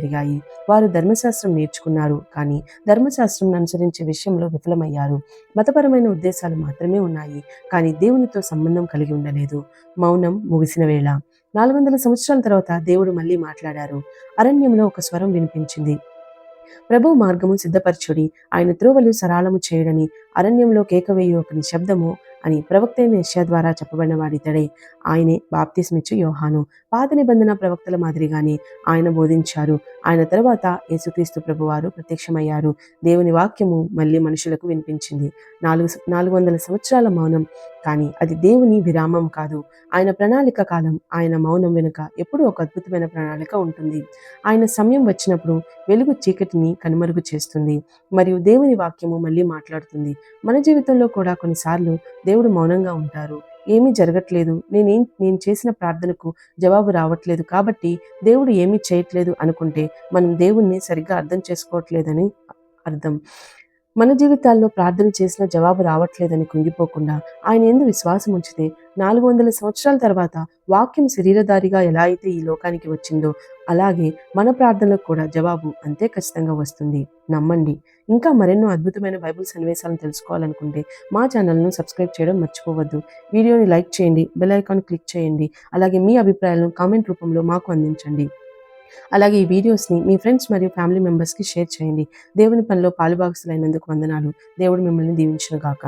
పెరిగాయి. వారు ధర్మశాస్త్రం నేర్చుకున్నారు. కానీ ధర్మశాస్త్రం అనుసరించే విషయంలో విఫలమయ్యారు. మతపరమైన ఉద్దేశాలు మాత్రమే ఉన్నాయి. కానీ దేవునితో సంబంధం కలిగి ఉండలేదు. మౌనం ముగిసిన వేళ. నాలుగు వందల సంవత్సరాల తర్వాత దేవుడు మళ్ళీ మాట్లాడారు. అరణ్యంలో ఒక స్వరం వినిపించింది. ప్రభు మార్గము సిద్ధపరచుడి. ఆయన త్రోవలు సరాళము చేయడని. అరణ్యంలో కేకవేయు ఒక శబ్దము అని ప్రవక్త అయిన యెషయా ద్వారా చెప్పబడిన వాడితడే ఆయనే బాప్తిస్మిచ్చు యోహాను. పాత నిబంధన ప్రవక్తల మాదిరిగానే ఆయన బోధించారు. ఆయన తర్వాత యేసుక్రీస్తు ప్రభువారు ప్రత్యక్షమయ్యారు. దేవుని వాక్యము మళ్ళీ మనుషులకు వినిపించింది. నాలుగు నాలుగు వందల సంవత్సరాల మౌనం కానీ అది దేవుని విరామం కాదు. ఆయన ప్రణాళిక కాలం ఆయన మౌనం వెనుక ఎప్పుడూ ఒక అద్భుతమైన ప్రణాళిక ఉంటుంది. ఆయన సమయం వచ్చినప్పుడు వెలుగు చీకటిని కనుమరుగు చేస్తుంది. మరియు దేవుని వాక్యము మళ్ళీ మాట్లాడుతుంది. మన జీవితంలో కూడా కొన్నిసార్లు దేవుడు మౌనంగా ఉంటారు. ఏమీ జరగట్లేదు. నేనేం నేను చేసిన ప్రార్థనకు జవాబు రావట్లేదు. కాబట్టి దేవుడు ఏమీ చేయట్లేదు అనుకుంటే మనం దేవుణ్ణి సరిగ్గా అర్థం చేసుకోవట్లేదని అర్థం. మన జీవితాల్లో ప్రార్థన చేసిన జవాబు రావట్లేదని కుంగిపోకుండా ఆయన ఎందు విశ్వాసం ఉంచితే నాలుగు వందల సంవత్సరాల తర్వాత వాక్యం శరీరధారిగా ఎలా అయితే ఈ లోకానికి వచ్చిందో అలాగే మన ప్రార్థనలకు కూడా జవాబు అంతే ఖచ్చితంగా వస్తుంది. నమ్మండి. ఇంకా మరెన్నో అద్భుతమైన బైబుల్ సన్నివేశాలను తెలుసుకోవాలనుకుంటే మా ఛానల్ను సబ్స్క్రైబ్ చేయడం మర్చిపోవద్దు. వీడియోని లైక్ చేయండి బెల్ ఐకాన్ క్లిక్ చేయండి అలాగే మీ అభిప్రాయాలను కామెంట్ రూపంలో మాకు అందించండి. అలాగే ఈ వీడియోస్ని మీ ఫ్రెండ్స్ మరియు ఫ్యామిలీ మెంబర్స్కి షేర్ చేయండి. దేవుని పనిలో పాలుభాగస్తులైనందుకు వందనాలు. దేవుడు మిమ్మల్ని దీవించిన గాక